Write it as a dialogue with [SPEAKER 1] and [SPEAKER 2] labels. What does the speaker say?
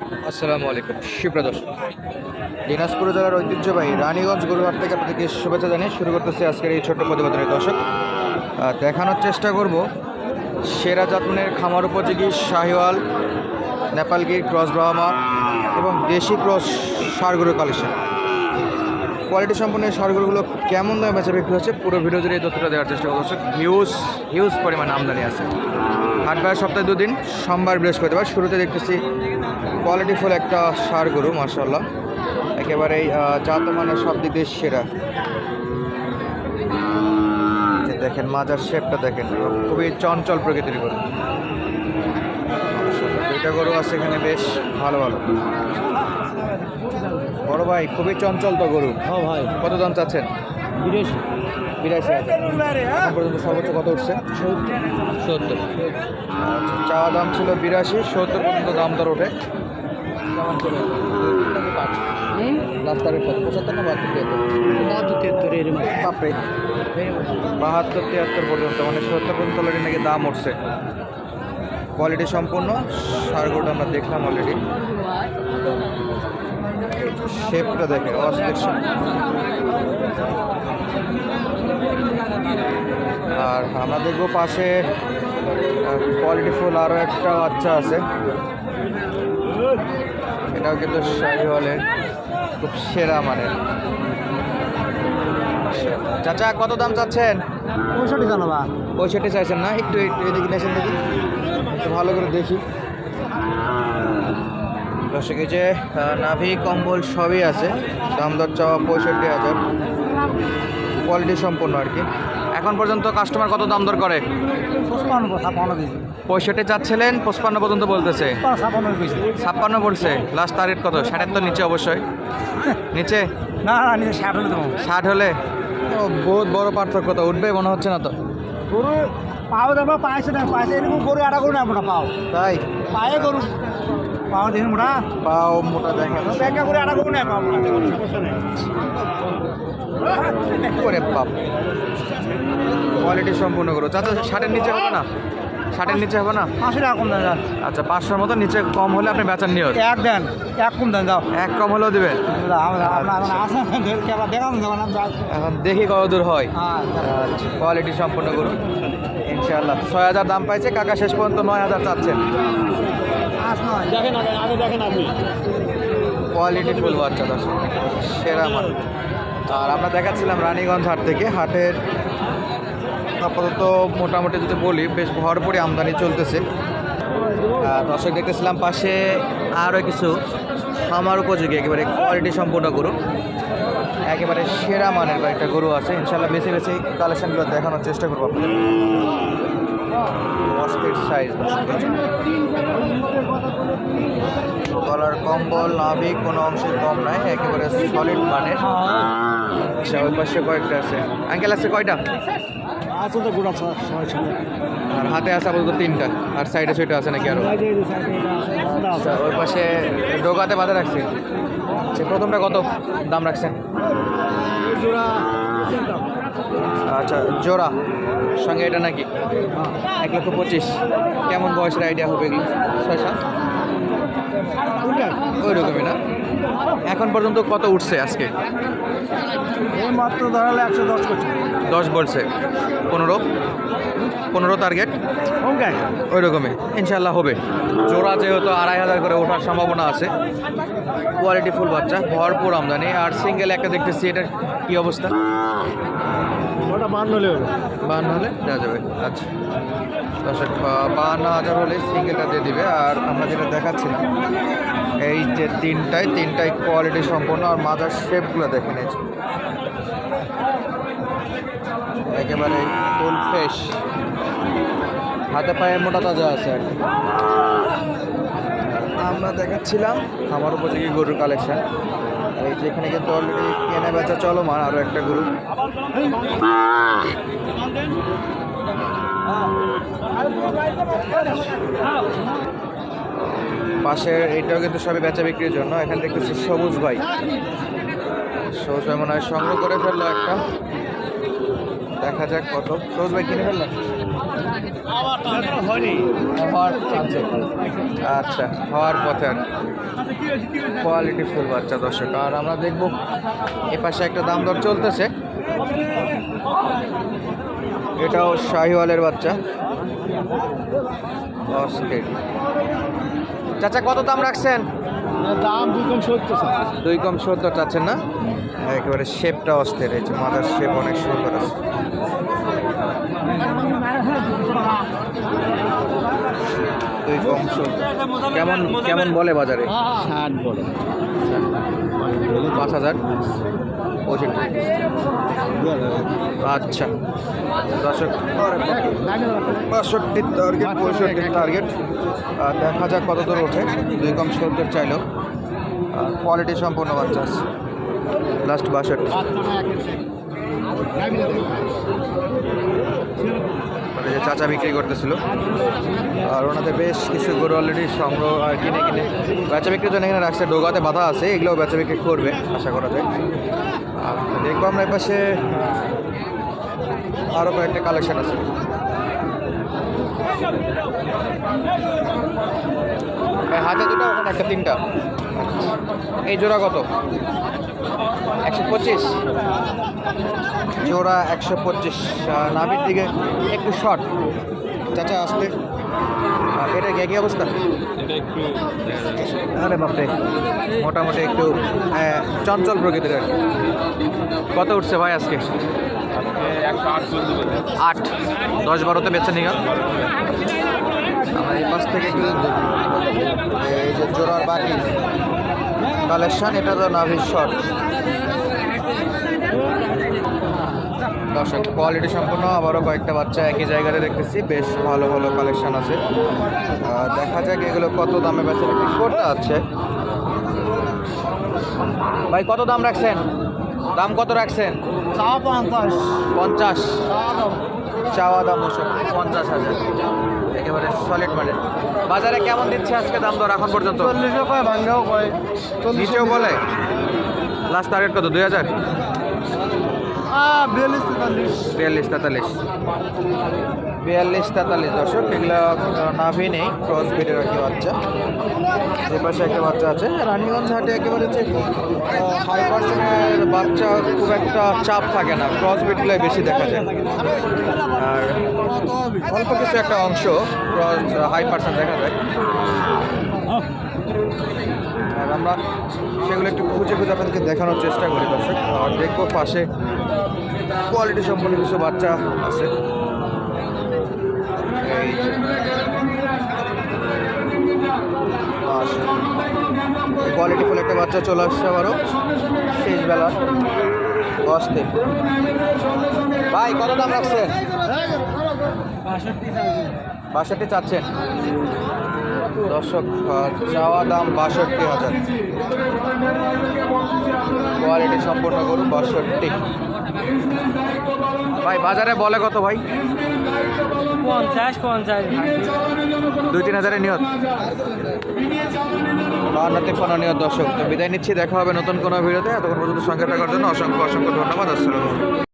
[SPEAKER 1] আসসালামু আলাইকুম। সুপ্রিয় দর্শক, দিনাজপুর জেলার ঐতিহ্যবাহী রানীগঞ্জ গরুহাট থেকে আপনাদেরকে শুভেচ্ছা জানিয়ে শুরু করতেছি আজকের এই ছোট্ট প্রতিবেদনের দর্শক। দেখানোর চেষ্টা করব সেরা জাতমানের খামার উপযোগী শাহিওয়াল, নেপালগির ক্রস ব্রাহ্মা এবং দেশি ক্রস সারগুলোর কালেকশন। কোয়ালিটি সম্পন্ন এই সারগুলোগুলো কেমন দামে বেচা বিক্রি হচ্ছে পুরো ভিডিও জুড়ে এই তথ্যটা দেওয়ার চেষ্টা করব হিউজ হিউজ পরিমাণ আমদানি আছে। হাটবার সপ্তাহে দুদিন, সোমবার বৃহস্পতিবার। শুরুতে দেখতেছি কোয়ালিটিফুল একটা সার গরু মার্শাল্লাহ একেবারেই জাত মানে সব দিক দিয়ে সেরা। দেখেন মাজার শেপটা দেখেন। খুবই চঞ্চল প্রকৃতির গরু। দুইটা গরু আছে এখানে বেশ ভালো ভালো। বড় ভাই খুবই চঞ্চল তো গরু।
[SPEAKER 2] হ্যাঁ ভাই।
[SPEAKER 1] কত দাম চাচ্ছেন? বিরাশি। হাজার। এখন পর্যন্ত সর্বোচ্চ কত উঠছে?
[SPEAKER 2] সত্তর।
[SPEAKER 1] চাওয়া দাম ছিল বিরাশি সত্তর পর্যন্ত দাম দর ওঠে। বাহাত্তর তিয়াত্তর পর্যন্ত মানে সত্তর পর্যন্ত অলরেডি নাকি দাম উঠছে কোয়ালিটি সম্পূর্ণ সারগুলো আমরা দেখলাম অলরেডি শেপটা দেখে shape। আর আমরা দেখব পাশে কোয়ালিটি ফুল আরও একটা বাচ্চা আছে এটাও কিন্তু শাহিওয়ালের খুব সেরা মানের। চাচা কত দাম চাচ্ছেন?
[SPEAKER 2] পঁয়ষট্টি জানাবা
[SPEAKER 1] পঁয়ষট্টি চাইছেন না? একটু একটু এদিকে নেছেন দেখি। একটু ভালো করে দেখি। দর্শক এই যে নাভি কম্বল সবই আছে। দাম দর চাওয়া পঁয়ষট্টি হাজার। কোয়ালিটি সম্পন্ন আর কি। এখন পর্যন্ত কাস্টমার কত দাম দর করে? পঁয়ষট্টি চাচ্ছিলেন পঁচপান্ন পর্যন্ত বলতেছে। ছাপ্পান্ন বলছে। লাস্ট টার্গেট কত? ষাটের তো নিচে অবশ্যই। নিচে?
[SPEAKER 2] না ষাট হলে
[SPEAKER 1] ষাট হলে? বহুত বড় পার্থক্য তো উঠবে মনে হচ্ছে না তো?
[SPEAKER 2] গরু পাও দেবো পাইছে না পাইছে এরকম গরু একটা গরু না পাও।
[SPEAKER 1] তাই?
[SPEAKER 2] পায়ে গরু। পাও দেখুন মোটা।
[SPEAKER 1] পাও মোটা দেখা
[SPEAKER 2] ব্যাংকা করে আনা গরু না পাও সমস্যা নেই।
[SPEAKER 1] করে বাপ কোয়ালিটি সম্পূর্ণ করো। চাচা ষাটের নিচে হবে না? ষাটের নিচে হবে না
[SPEAKER 2] পাঁচশো টাকা কম দেন
[SPEAKER 1] আচ্ছা পাঁচশোর মতো নিচে কম হলে আপনি বেচার নিয়ত
[SPEAKER 2] এক দেন এক কম দেন দাও
[SPEAKER 1] এক কম হলেও দিবেন এখন দেখি কত দূর হয়
[SPEAKER 2] হ্যাঁ
[SPEAKER 1] আচ্ছা কোয়ালিটি সম্পূর্ণ করুন ইনশাআল্লাহ ছয় হাজার দাম পাইছে কাকা শেষ পর্যন্ত নয় হাজার চাচ্ছেন
[SPEAKER 2] দেখেন আগে দেখেন আপনি
[SPEAKER 1] কোয়ালিটি ফুল বাচ্চা দর্শক সেরা মান আর আমরা দেখাচ্ছিলাম রানীগঞ্জ হাট থেকে হাটের আপাতত মোটামুটি যদি বলি, বেশ ভরপুরি আমদানি চলতেছে। দর্শক দেখতেছিলাম পাশে আরও কিছু খামার উপযোগী, একেবারে কোয়ালিটি সম্পূর্ণ গরু। একেবারে সেরা মানের কয়েকটা গরু আছে। ইনশাল্লাহ বেশি এই কালেকশনগুলো দেখানোর চেষ্টা করব সাইজ গলার কম্বল, নাভি, কোনো অংশে কম নাই, একেবারে সলিড মানের। আচ্ছা ওই পাশে কয়েকটা আছে। আঙ্কেল আছে কয়টা?
[SPEAKER 2] আছে তো গোটা ছয় ছয়
[SPEAKER 1] আর হাতে আছে আপাতত তিনটা আর সাইডে সাইডে আছে নাকি আরও? আচ্ছা ওই পাশে ডোকাতে বাঁধা রাখছি। আচ্ছা প্রথমটা কত দাম রাখছেন? আচ্ছা জোড়া। সঙ্গে এটা নাকি? এক লক্ষ পঁচিশ। কেমন বয়সের আইডিয়া হবে এগুলো? ছয় সাত? ওই রকমই না? এখন পর্যন্ত কত উঠছে আজকে?
[SPEAKER 2] মাত্র ধরালে একশো দশ করছে।
[SPEAKER 1] দশ বলছে। পনেরো? পনেরো টার্গেট? ওই রকমই ইনশাল্লাহ হবে। জোড়া যেহেতু আড়াই হাজার করে ওঠার সম্ভাবনা আছে। কোয়ালিটি ফুল বাচ্চা ভরপুর আমদানি। আর সিঙ্গেল একটা দেখতেছি এটার কী অবস্থা?
[SPEAKER 2] ওটা বান্ন হলে হবে
[SPEAKER 1] বাহান্ন হলে দেওয়া যাবে। আচ্ছা। দর্শক বাহান্ন হাজার হলে সিঙ্গেলটা দিয়ে দিবে। আর আমরা যেটা দেখাচ্ছিলাম এই যে তিনটায় তিনটাই কোয়ালিটি সম্পন্ন আর মাজার শেপগুলো দেখে নিয়েছি। একেবারে ফুল ফ্রেশ হাতে পায়ে মোটা তাজা আছে আর। আমরা দেখাচ্ছিলাম আমার উপযোগী গরুর কালেকশন এই যে এখানে কিন্তু অলরেডি কেনা বেচা চলমান আরও একটা গরু। পাশের এটাও কিন্তু সবই বেচা বিক্রির জন্য। এখানে দেখতেছি সবুজ ভাই। সবুজ ভাই মনে হয় সংগ্রহ করে ফেলল একটা। দেখা যাক কত। সবুজ ভাই কিনে ফেললেন? আচ্ছা হওয়ার পথে আর কোয়ালিটি ফুল বাচ্চা দর্শক। আর আমরা দেখব এ পাশে একটা দাম দর চলতেছে। এটাও শাহিওয়ালের বাচ্চা। অস্থির চাচা কত দাম রাখছেন?
[SPEAKER 2] দাম দুই কম সত্তর
[SPEAKER 1] দুই কম সত্তর চাচ্ছেন না? একেবারে শেপটা অস্থির এই যে মাথার শেপ অনেক সুন্দর আছে। দুই কম কেমন কেমন বলে বাজারে?
[SPEAKER 2] ষাট বড়
[SPEAKER 1] পাঁচ হাজার। পঁয়ষট্টি আচ্ছা। দর্শক বাষট্টির টার্গেট পঁয়ষট্টির টার্গেট দেখা যাক কত দূর ওঠে। দুই কম সত্তর চাইলেও কোয়ালিটি সম্পূর্ণ বাচ্চা আছে লাস্ট বাষট্টি মানে যে চাচা বিক্রি করতেছিল। আর ওনাদের বেশ কিছু গরু অলরেডি সংগ্রহ আর কিনে কিনে বেচা বিক্রির জন্য এখানে রাখছে। ডোগাতে বাধা আছে, এগুলোও বেচা বিক্রি করবে, আশা করা যায়। আর দেখব আমরা এপাশে আরও কয়েকটা কালেকশন আছে। হাতে দুটো ওখানে একটা তিনটা। এই জোড়া কত? একশো পঁচিশ। জোড়া একশো পঁচিশ। নাভির দিকে একটু শর্ট চাচা আসতে এটা কি অবস্থা? আরে বাপরে। মোটামুটি একটু চঞ্চল প্রকৃতির আর কত উঠছে ভাই আজকে? আট দশ বারোতে বেছে নিগা আমার এই পাশ থেকে এই যে জোড়ার বাকি কালেকশন এটা তো নাভির শর্ট দর্শক কোয়ালিটি সম্পূর্ণ আবারও কয়েকটা বাচ্চা একই জায়গাতে দেখতেছি বেশ ভালো ভালো কালেকশন আছে। দেখা যাক এগুলো কত দামে বেচা বিক্রি করতে আছে। ভাই কত দাম রাখছেন? দাম কত রাখছেন?
[SPEAKER 2] পঞ্চাশ।
[SPEAKER 1] পঞ্চাশ। চাওয়া দাম পঞ্চাশ হাজার। একেবারে সলিড মানে বাজারে কেমন দিচ্ছে আজকে দাম দর এখন পর্যন্ত?
[SPEAKER 2] চল্লিশও কয় ভাঙ্গাও কয়
[SPEAKER 1] নিচেও বলে? লাস্ট টার্গেট কত? দুই হাজার?
[SPEAKER 2] বিয়াল্লিশ তেতাল্লিশ।
[SPEAKER 1] বিয়াল্লিশ তেতাল্লিশ। বিয়াল্লিশ তেতাল্লিশ দর্শক, এগুলো নাভি নেই ক্রস আর কি বাচ্চা। যে পাশে একটা বাচ্চা আছে, রানীগঞ্জ হাটে একেবারে যে হাই পার্সেন্টের বাচ্চা খুব একটা চাপ থাকে না ক্রস ব্রিডগুলোই বেশি দেখা যায়। আর অল্প কিছু একটা অংশ ক্রস হাই পার্সেন্ট দেখা যায়। আর আমরা সেগুলো একটু খুঁজে খুঁজে আপনাদেরকে দেখানোর চেষ্টা করি দর্শক। আর দেখব পাশে কোয়ালিটি সম্পন্ন কিছু বাচ্চা আছে এই যে। কোয়ালিটি ফুল একটা বাচ্চা চলে আসছে আবারও। শেষ বেলা। বসতে। ভাই, কত দাম রাখছেন? বাষট্টি চাচ্ছেন। দর্শক চাওয়া দাম বাষট্টি হাজার। কোয়ালিটি সম্পূর্ণ করুন, বাষট্টি। ভাই, বাজারে বলে কত ভাই?
[SPEAKER 3] পঞ্চাশ পঞ্চাশ
[SPEAKER 1] দুই তিন হাজারের নিয়ত। বাহান্ন কোনো নিয়ত দর্শক। তো বিদায় নিচ্ছি, দেখা হবে নতুন কোনো ভিডিওতে। এতক্ষণ পর্যন্ত সঙ্গে থাকার জন্য অসংখ্য অসংখ্য ধন্যবাদ। আসসালামু